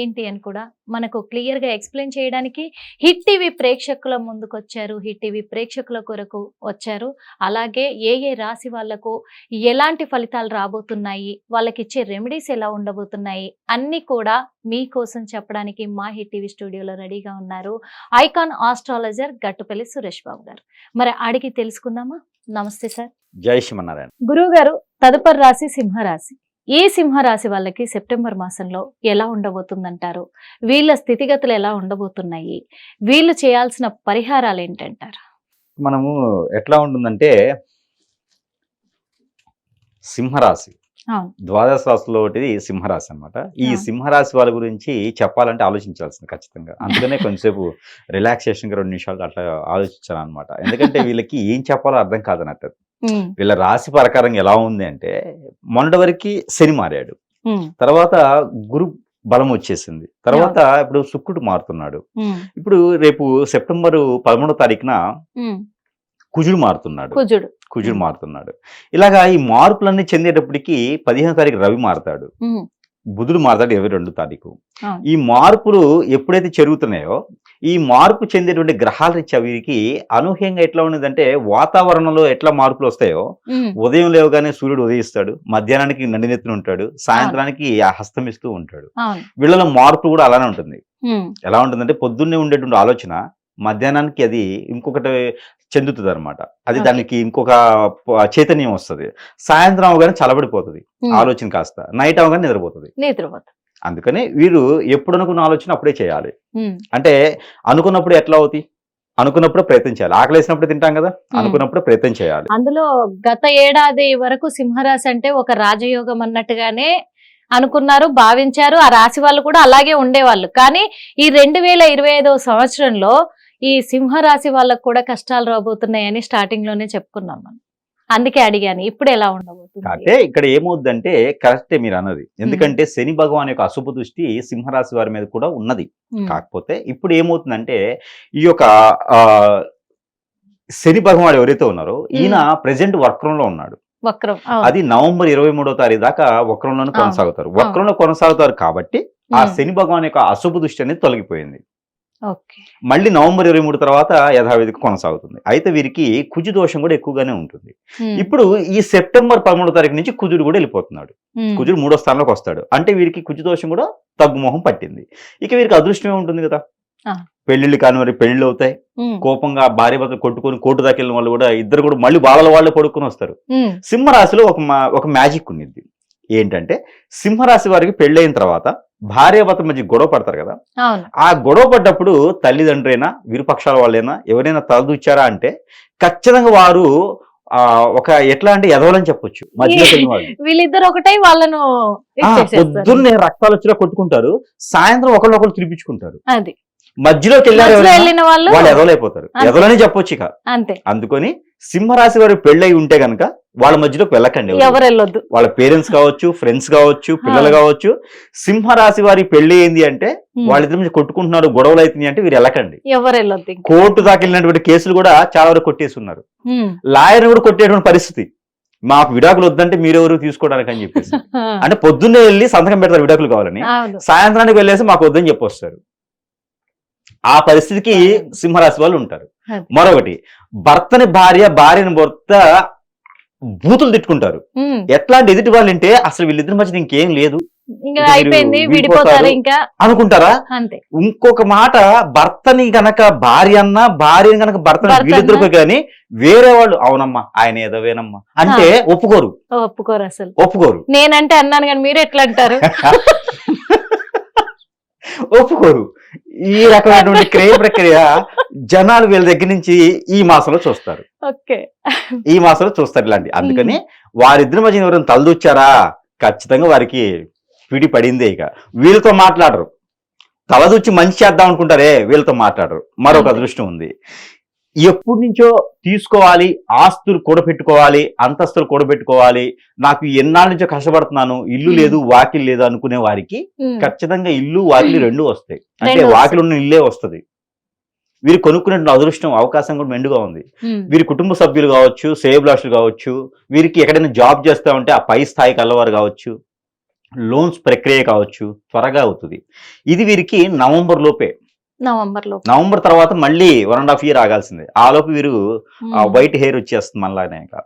ఏంటి అని కూడా మనకు క్లియర్గా ఎక్స్ప్లెయిన్ చేయడానికి హిట్ టీవీ ప్రేక్షకుల ముందుకు వచ్చారు హిట్ టీవీ ప్రేక్షకుల కొరకు వచ్చారు. అలాగే ఏ ఏ రాశి వాళ్ళకు ఎలాంటి ఫలితాలు రాబోతున్నాయి? వాళ్ళకి ఇచ్చే రెమెడీస్ ఎలా ఉండబోతున్నాయి? అన్ని కూడా మీకోసం చెప్పడానికి మా హిట్ టీవీ స్టూడియోలో రెడీగా ఉన్నారు. ఐకాన్ ఆస్ట్రాలజర్ గట్టుపల్లి సురేష్ బాబు గారు. మరి అడిగి తెలుసుకుందామా? నమస్తే సార్. జై శ్రీమన్నారాయణ. గురువు గారు తదుపరి రాశి సింహరాశి. ఈ సింహరాశి వాళ్ళకి సెప్టెంబర్ మాసంలో ఎలా ఉండబోతుందంటారు? వీళ్ళ స్థితిగతులు ఎలా ఉండబోతున్నాయి? వీళ్ళు చేయాల్సిన పరిహారాలు ఏంటంటారు? మనము ఎట్లా ఉంటుందంటే సింహరాశి. ద్వాదశ రాశిలో ఒకటి సింహరాశి అన్నమాట. ఈ. సింహరాశి వాళ్ళ గురించి చెప్పాలంటే ఆలోచించాల్సింది ఖచ్చితంగా. అందుకనే కొంచెంసేపు రిలాక్సేషన్ రెండు నిమిషాలు అట్లా ఆలోచించాను అనమాట ఎందుకంటే వీళ్ళకి ఏం చెప్పాలో అర్థం కాదన్నట్టు వీళ్ళ రాశి ప్రకారం ఎలా ఉంది అంటే మొన్నటి వరకు శని మారాడు. తర్వాత గురు బలం వచ్చేసింది. తర్వాత ఇప్పుడు శుక్రుడు మారుతున్నాడు. ఇప్పుడు రేపు సెప్టెంబర్ పదమూడో తారీఖున. కుజుడు మారుతున్నాడు. కుజుడు. కుజుడు మారుతున్నాడు. ఇలాగా ఈ మార్పులన్నీ చెందేటప్పటికి పదిహేను తారీఖు రవి మారుతాడు. బుధుడు మారుతాడు ఇరవై రెండు తారీఖు. ఈ మార్పులు ఎప్పుడైతే జరుగుతున్నాయో ఈ మార్పు చెందేటువంటి గ్రహాల రీత్యా వీరికి అనూహ్యంగా ఎట్లా ఉన్నదంటే వాతావరణంలో ఎట్లా మార్పులు వస్తాయో ఉదయం లేవగానే సూర్యుడు ఉదయిస్తాడు మధ్యాహ్నానికి నండినెత్తున ఉంటాడు సాయంత్రానికి హస్తమిస్తూ ఉంటాడు. వీళ్ళలో మార్పు కూడా అలానే ఉంటుంది. ఎలా ఉంటుందంటే పొద్దున్నే ఉండేటువంటి ఆలోచన మధ్యాహ్నానికి అది ఇంకొకటి చెందుతుంది అనమాట అది. దానికి ఇంకొక చైతన్యం వస్తుంది. సాయంత్రం అవగానే చలబడిపోతుంది. ఆలోచన కాస్త. నైట్ అవగానే నిద్రపోతుంది. నిద్రపోతా అందుకని వీరు ఎప్పుడు అనుకున్న ఆలోచన అప్పుడే చేయాలి. అంటే అనుకున్నప్పుడు ఎట్లా అవుతాయి? అనుకున్నప్పుడు ప్రయత్నం చేయాలి. ఆకలి వేసినప్పుడు తింటాం కదా? అనుకున్నప్పుడు ప్రయత్నం చేయాలి. అందులో గత ఏడాది వరకు సింహరాశి అంటే ఒక రాజయోగం అన్నట్టుగానే అనుకున్నారు భావించారు. ఆ రాశి వాళ్ళు కూడా అలాగే ఉండేవాళ్ళు. కానీ ఈ రెండు వేల ఇరవై ఐదవ సంవత్సరంలో ఈ సింహరాశి వాళ్ళకు కూడా కష్టాలు రాబోతున్నాయని స్టార్టింగ్లోనే చెప్పుకున్నాం మనం. అందుకే అడిగాను ఇప్పుడు ఎలా ఉండబోతుంది? అంటే ఇక్కడ ఏమవుద్దంటే కరెక్టే మీరు అన్నది. ఎందుకంటే శని భగవాన్ యొక్క అశుభ దృష్టి సింహరాశి వారి మీద కూడా ఉన్నది. కాకపోతే ఇప్పుడు ఏమవుతుందంటే ఈ యొక్క ఆ, శని భగవాడు ఎవరైతే ఉన్నారో ఈయన ప్రెసెంట్ వక్రంలో ఉన్నాడు. వక్రం. అది నవంబర్ ఇరవై మూడో తారీఖు దాకా వక్రంలోనే కొనసాగుతారు. వక్రంలో కొనసాగుతారు కాబట్టి ఆ శని భగవాన్ యొక్క అశుభ దృష్టి అనేది తొలగిపోయింది. మళ్ళీ నవంబర్ ఇరవై మూడు తర్వాత యథావిధికి కొనసాగుతుంది. అయితే వీరికి కుజు దోషం కూడా ఎక్కువగానే ఉంటుంది. ఇప్పుడు ఈ సెప్టెంబర్ పదమూడో తారీఖు నుంచి కుజుడు కూడా వెళ్ళిపోతున్నాడు. కుజుడు మూడో స్థానంలోకి వస్తాడు. అంటే వీరికి కుజు దోషం కూడా తగ్గుమోహం పట్టింది. ఇక వీరికి అదృష్టమే ఉంటుంది కదా. పెళ్ళిళ్ళు కాని మరి పెళ్ళిళ్ళు అవుతాయి. కోపంగా భార్య భర్తలు కొట్టుకొని కోర్టు దాకా వెళ్ళిన వాళ్ళు కూడా ఇద్దరు కూడా మళ్ళీ వాళ్ళ వాళ్ళే పడుకొని వస్తారు. సింహరాశిలో ఒక మా- ఒక మ్యాజిక్ ఉన్నింది ఏంటంటే సింహరాశి వారికి పెళ్ళైన తర్వాత భార్య భర్త మధ్య గొడవ పడతారు కదా? ఆ గొడవ పడ్డప్పుడు తల్లిదండ్రైనా విరుపక్షాల వాళ్ళైనా ఎవరైనా తలదూచారా అంటే ఖచ్చితంగా వారు ఆ ఒక ఎట్లా అంటే ఎదవలని చెప్పొచ్చు. మధ్యలో వీళ్ళిద్దరు ఒకటై వాళ్ళను. పొద్దున్నే రక్తాలు వచ్చినా కొట్టుకుంటారు సాయంత్రం ఒకళ్ళొకళ్ళు తినిపించుకుంటారు. అది. మధ్యలోకి వెళ్ళారు వాళ్ళు ఎదవలైపోతారు. ఎదవలని చెప్పొచ్చు ఇక. అంతే. అందుకొని సింహరాశి వారి పెళ్ళై ఉంటే గనక వాళ్ళ మధ్యలోకి వెళ్ళకండి ఎవరు. వెళ్ళొద్దు. వాళ్ళ పేరెంట్స్ కావచ్చు ఫ్రెండ్స్ కావచ్చు పిల్లలు కావచ్చు సింహరాశి వారి పెళ్ళి ఏంది అంటే వాళ్ళిద్దరి మధ్య కొట్టుకుంటున్నారు గొడవలు అవుతుంది అంటే వీరు వెళ్ళకండి. ఎవరు వెళ్ళొద్దు. కోర్టు దాకా వెళ్ళినటువంటి కేసులు కూడా చాలా వరకు కొట్టేసి ఉన్నారు ఉమ్, లాయర్ కూడా కొట్టేటువంటి పరిస్థితి. మాకు విడాకులు వద్దంటే మీరెవరు తీసుకోవడానికి అని చెప్పేసి. అంటే పొద్దున్నే వెళ్ళి సంతకం పెడతారు విడాకులు కావాలని. సాయంత్రానికి వెళ్ళేసి మాకు వద్దని చెప్పొస్తారు. ఆ పరిస్థితికి సింహరాశి వాళ్ళు ఉంటారు. మరొకటి భర్తని భార్య భార్యని భర్త బూతులు తిట్టుకుంటారు. ఎట్లాంటి ఎదుటి వాళ్ళు అంటే అసలు వీళ్ళిద్దరి మధ్య ఇంకేం లేదు. అనుకుంటారా? అంతే. ఇంకొక మాట భర్తని గనక భార్య అన్న భార్యని గనక భర్త వీళ్ళిద్దరు కానీ వేరే వాళ్ళు అవునమ్మా ఆయన ఏదోవేనమ్మా. అంటే ఒప్పుకోరు. ఒప్పుకోరు అసలు. ఒప్పుకోరు. నేనంటే అన్నాను కానీ మీరు ఎట్లా అంటారు? ఒప్పుకోరు. ఈ రకమైనటువంటి క్రయ ప్రక్రియ జనాలు వీళ్ళ దగ్గర నుంచి ఈ మాసంలో చూస్తారు. ఓకే. ఈ మాసంలో చూస్తారు ఇలాంటి. అందుకని వారిద్దరి మధ్య ఎవరైనా తలదూచారా ఖచ్చితంగా వారికి పిడి పడిందే ఇక. వీళ్ళతో మాట్లాడరు. తలదూచి మంచి చేద్దాం అనుకుంటారే వీళ్ళతో మాట్లాడరు. మరొక. అదృష్టం ఉంది. ఎప్పటి నుంచో తీసుకోవాలి ఆస్తులు కూడబెట్టుకోవాలి అంతస్తులు కూడబెట్టుకోవాలి. నాకు ఎన్నాళ్ళ నుంచో కష్టపడుతున్నాను ఇల్లు. లేదు వాకిల్ లేదు అనుకునే వారికి ఖచ్చితంగా ఇల్లు వాకిలి రెండు వస్తాయి. అంటే వాకిలి ఉన్న ఇల్లే వస్తది. వీరు కొనుక్కునే అదృష్టం అవకాశం కూడా మెండుగా ఉంది. వీరి కుటుంబ సభ్యులు కావచ్చు సేబ్లాషులు కావచ్చు వీరికి ఎక్కడైనా జాబ్ చేస్తా ఉంటే ఆ పై స్థాయికి అల్లవారు కావచ్చు లోన్స్ ప్రక్రియ కావచ్చు త్వరగా అవుతుంది. ఇది వీరికి నవంబర్ లోపే. నవంబర్లో నవంబర్ తర్వాత మళ్ళీ వన్ అండ్ హాఫ్ ఇయర్ ఆగాల్సిందే. ఆ లోపు వీరు వైట్ హెయిర్ వచ్చేస్తుంది మళ్ళానే ఇంకా.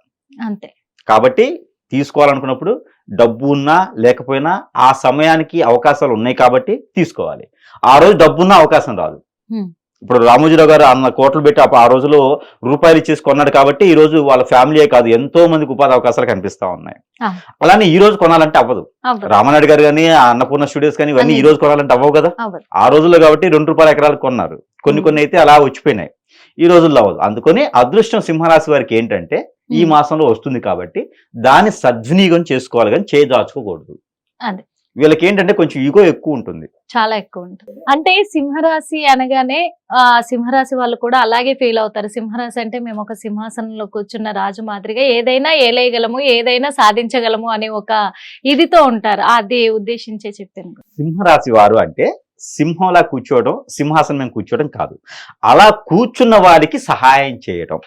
అంతే. కాబట్టి తీసుకోవాలనుకున్నప్పుడు డబ్బు ఉన్నా లేకపోయినా ఆ సమయానికి అవకాశాలు ఉన్నాయి కాబట్టి తీసుకోవాలి. ఆ రోజు డబ్బు ఉన్నా అవకాశం రాదు. ఇప్పుడు రామోజీరావు గారు అన్న కోట్లు పెట్టి ఆ- ఆ రోజులో రూపాయలు ఇచ్చేసి కొన్నాడు కాబట్టి ఈ రోజు వాళ్ళ ఫ్యామిలీయే కాదు ఎంతో మందికి ఉపాధి అవకాశాలు కనిపిస్తా ఉన్నాయి. అలానే ఈ రోజు కొనాలంటే అవ్వదు రామనాయుడు గారు కానీ అన్నపూర్ణ స్టూడియోస్ కానీ ఇవన్నీ ఈ. రోజు కొనాలంటే అవ్వవు కదా ఆ రోజుల్లో కాబట్టి రెండు రూపాయల ఎకరాలు కొన్నారు కొన్ని. కొన్ని అయితే అలా వచ్చిపోయినాయి ఈ రోజుల్లో అవ్వదు అందుకని అదృష్టం సింహరాశి వారికి ఏంటంటే ఈ. మాసంలో వస్తుంది కాబట్టి దాన్ని సద్వినియోగం చేసుకోవాలి కానీ చేయి దాచుకోకూడదు అదే. వీళ్ళకి ఏంటంటే కొంచెం ఈగో ఎక్కువ ఉంటుంది చాలా ఎక్కువ ఉంటుంది అంటే సింహరాశి అనగానే ఆ సింహరాశి వాళ్ళు కూడా అలాగే ఫీల్ అవుతారు. సింహరాశి అంటే మేము ఒక సింహాసనంలో కూర్చున్న రాజు మాదిరిగా ఏదైనా ఏలేయగలము ఏదైనా సాధించగలము అనే ఒక ఇదితో ఉంటారు. అది ఉద్దేశించే చెప్తాను సింహరాశి వారు అంటే సింహంలా కూర్చోవడం సింహాసనం మీద కూర్చోవడం కాదు. అలా కూర్చున్న వారికి సహాయం చేయటం.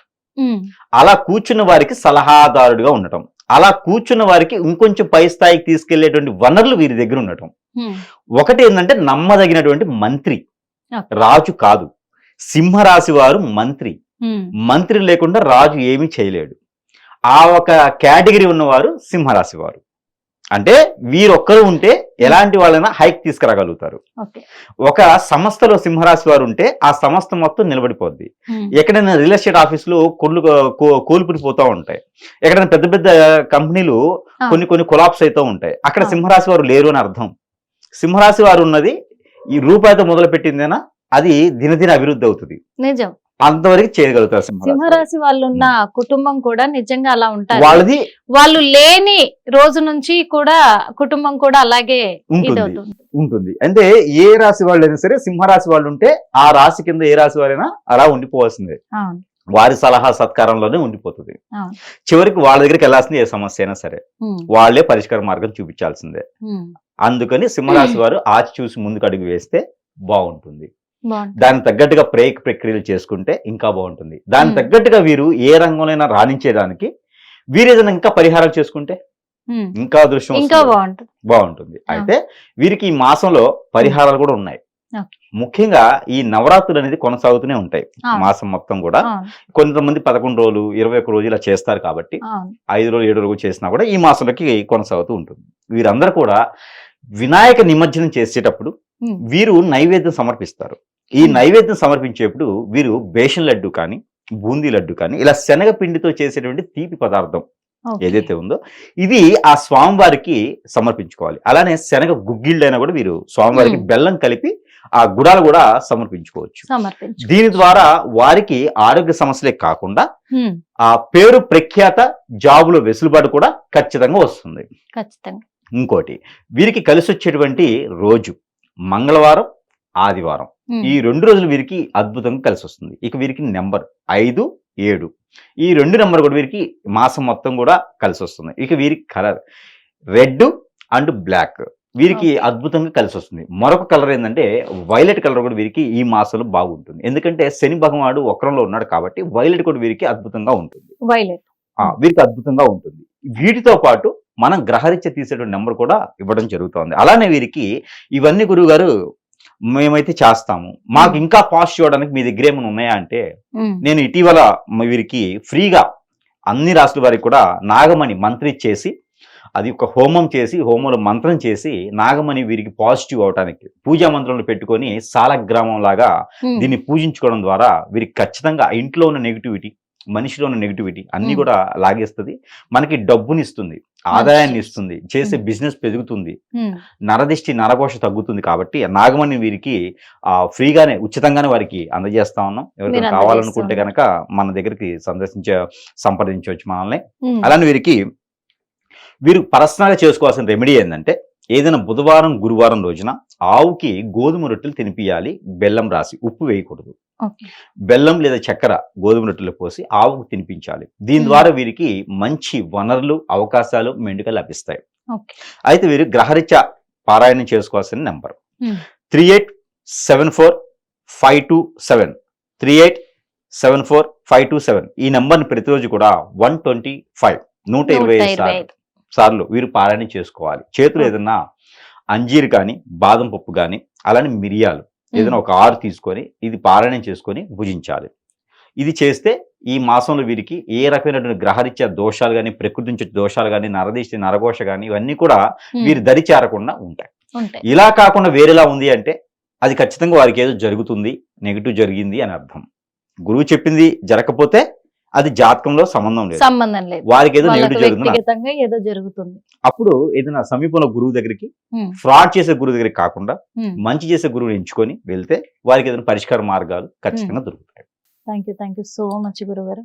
అలా కూర్చున్న వారికి సలహాదారుడిగా ఉండటం. అలా కూర్చున్న వారికి ఇంకొంచెం పై స్థాయికి తీసుకెళ్ళేటువంటి వనరులు వీరి దగ్గర ఉండటం. ఒకటి ఏంటంటే నమ్మదగినటువంటి మంత్రి. రాజు కాదు. సింహరాశి వారు మంత్రి. మంత్రి లేకుండా రాజు ఏమీ చేయలేడు. ఆ ఒక కేటగిరీ ఉన్నవారు సింహరాశి వారు. అంటే వీరొక్కరు ఉంటే ఎలాంటి వాళ్ళైనా హైక్ తీసుకురాగలుగుతారు. ఒక సంస్థలో సింహరాశి వారు ఉంటే ఆ సంస్థ మొత్తం నిలబడిపోద్ది. ఎక్కడైనా రియల్ ఎస్టేట్ ఆఫీసులు కొళ్ళు కోల్పుడి పోతూ ఉంటాయి. ఎక్కడైనా పెద్ద పెద్ద కంపెనీలు. కొన్ని కొన్ని కొలాప్స్ అవుతూ ఉంటాయి. అక్కడ. సింహరాశి వారు లేరు అని అర్థం. సింహరాశి వారు ఉన్నది ఈ రూపాయితో మొదలు పెట్టిందేనా అది దినదిన అభివృద్ధి అవుతుంది. నిజం. అంతవరకు చేయగలుగుతారు సింహరాశి వాళ్ళు. ఉన్న కుటుంబం కూడా నిజంగా అలా ఉంటారు. వాళ్ళది వాళ్ళు లేని రోజు నుంచి కూడా కుటుంబం కూడా అలాగే ఉంటుంది ఉంటుంది. అంటే ఏ రాశి వాళ్ళు అయినా సరే సింహరాశి వాళ్ళు ఉంటే ఆ రాశి కింద ఏ రాశి వారైనా అలా ఉండిపోవాల్సిందే. వారి సలహా సత్కారంలోనే ఉండిపోతుంది. చివరికి వాళ్ళ దగ్గరికి వెళ్ళాల్సింది ఏ సమస్య అయినా సరే వాళ్ళే పరిష్కార మార్గం చూపించాల్సిందే. అందుకని సింహరాశి వారు ఆచి చూసి ముందుకు అడుగు వేస్తే బాగుంటుంది. దానికి తగ్గట్టుగా ప్రేక్ ప్రక్రియలు చేసుకుంటే ఇంకా బాగుంటుంది. మ్మ్. తగ్గట్టుగా వీరు ఏ రంగంలోనైనా రాణించేదానికి వీరు ఏదైనా ఇంకా పరిహారం చేసుకుంటే ఇంకా అదృష్టం ఇంకా. బాగుంటుంది. బాగుంటుంది. అయితే వీరికి ఈ మాసంలో పరిహారాలు కూడా ఉన్నాయి. ముఖ్యంగా ఈ నవరాత్రులు అనేది కొనసాగుతూనే ఉంటాయి. మాసం మొత్తం కూడా. కొంతమంది పదకొండు రోజులు ఇరవై ఒక్క రోజులు ఇలా చేస్తారు కాబట్టి ఐదు రోజులు ఏడు రోజులు చేసినా కూడా ఈ మాసంలోకి కొనసాగుతూ ఉంటుంది. వీరందరూ కూడా వినాయక నిమజ్జనం చేసేటప్పుడు వీరు నైవేద్యం సమర్పిస్తారు. ఈ. నైవేద్యం సమర్పించేప్పుడు వీరు బేషన్ లడ్డు కానీ బూందీ లడ్డు కానీ ఇలా శనగపిండితో చేసేటువంటి తీపి పదార్థం. ఏదైతే ఉందో ఇది ఆ స్వామివారికి సమర్పించుకోవాలి. అలానే శనగ గుగ్గిళ్ళైనా కూడా వీరు స్వామివారికి. బెల్లం కలిపి ఆ గుడాలు కూడా సమర్పించుకోవచ్చు. సమర్పించు దీని ద్వారా వారికి ఆరోగ్య సమస్యలే కాకుండా ఆ పేరు ప్రఖ్యాత జాబులో వెసులుబాటు కూడా ఖచ్చితంగా వస్తుంది. ఖచ్చితంగా. ఇంకోటి వీరికి కలిసి వచ్చేటువంటి రోజు మంగళవారం ఆదివారం. ఈ రెండు రోజులు వీరికి అద్భుతంగా కలిసి వస్తుంది ఇక వీరికి నెంబర్ ఐదు ఏడు. ఈ రెండు నెంబర్ కూడా వీరికి మాసం మొత్తం కూడా కలిసి వస్తుంది ఇక వీరికి కలర్ రెడ్ అండ్ బ్లాక్. వీరికి అద్భుతంగా కలిసి వస్తుంది మరొక కలర్ ఏంటంటే వైలెట్ కలర్ కూడా వీరికి ఈ మాసంలో బాగుంటుంది. ఎందుకంటే శని భగవానుడు వక్రంలో ఉన్నాడు కాబట్టి వైలెట్ కూడా వీరికి అద్భుతంగా ఉంటుంది. వైలెట్. వీరికి అద్భుతంగా ఉంటుంది. వీటితో పాటు మనం గ్రహరీత్యా తీసేటువంటి నెంబర్ కూడా ఇవ్వడం జరుగుతోంది. అలానే వీరికి ఇవన్నీ గురువు గారు మేమైతే చేస్తాము. మాకు ఇంకా పాస్ చేయడానికి మీ దగ్గర ఏమైనా ఉన్నాయా అంటే నేను ఇటీవల వీరికి ఫ్రీగా అన్ని రాష్ట్రాల వారికి కూడా నాగమణి మంత్రి చేసి అది ఒక హోమం చేసి హోమంలో మంత్రం చేసి నాగమణి వీరికి పాజిటివ్ అవడానికి పూజా మంత్రంలో పెట్టుకొని సాలగ్రామం లాగా దీన్ని పూజించుకోవడం ద్వారా వీరికి ఖచ్చితంగా ఇంట్లో ఉన్న నెగిటివిటీ మనిషిలో ఉన్న నెగిటివిటీ అన్ని. కూడా లాగేస్తుంది. మనకి డబ్బుని ఇస్తుంది ఆదాయాన్ని ఇస్తుంది చేసే. బిజినెస్ పెరుగుతుంది నరదిష్టి నరఘోష తగ్గుతుంది కాబట్టి నాగమణి వీరికి ఆ ఫ్రీగానే ఉచితంగానే వారికి అందజేస్తా ఉన్నాం ఎవరికైనా కావాలనుకుంటే. కనుక మన దగ్గరికి సందర్శించ సంప్రదించవచ్చు మనల్ని అలానే వీరికి వీరు పర్సనల్గా చేసుకోవాల్సిన రెమెడీ ఏంటంటే ఏదైనా బుధవారం గురువారం రోజున ఆవుకి గోధుమ రొట్టెలు తినిపియాలి బెల్లం రాసి ఉప్పు వేయకూడదు. బెల్లం లేదా చక్కెర గోధుమ రొట్టెలు పోసి ఆవుకు తినిపించాలి. దీని. ద్వారా వీరికి మంచి వనరులు అవకాశాలు మెండుగా లభిస్తాయి. అయితే వీరు గ్రహరీత్యా పారాయణం చేసుకోవాల్సిన number. Three eight seven four five two seven. Three eight seven four five two seven. ఈ నెంబర్ని ప్రతిరోజు కూడా వన్ ట్వంటీ ఫైవ్ నూట ఇరవై సార్లు వీరు పారాయణ చేసుకోవాలి. చేతులు ఏదన్నా అంజీర్ కానీ బాదం పప్పు కానీ అలానే మిరియాలు ఏదైనా ఒక ఆరు తీసుకొని ఇది పారాయణం చేసుకొని భుజించాలి. ఇది చేస్తే ఈ మాసంలో వీరికి ఏ రకమైనటువంటి గ్రహరీత్యా దోషాలు కానీ ప్రకృతి నుంచి దోషాలు కానీ నరదీష్టి నరఘోష కానీ ఇవన్నీ కూడా వీరి దరి చేరకుండా ఉంటాయి. ఉంటాయి. ఇలా కాకుండా వేరేలా ఉంది అంటే అది ఖచ్చితంగా వారికి ఏదో జరుగుతుంది నెగిటివ్ జరిగింది అని అర్థం. గురువు చెప్పింది జరగకపోతే అది జాతకంలో సంబంధం లేదు. సంబంధం లేదు. వారికి ఏదో నెగిటివ్ జరుగుతుంది. ఏదో జరుగుతుంది. అప్పుడు ఏదైనా సమీపంలో గురువు దగ్గరికి ఫ్రాడ్ చేసే గురువు దగ్గరికి కాకుండా. మంచి చేసే గురువుని ఎంచుకొని వెళ్తే వారికి ఏదైనా పరిష్కార మార్గాలు ఖచ్చితంగా దొరుకుతాయి. Thank you thank you so much గురుగారు.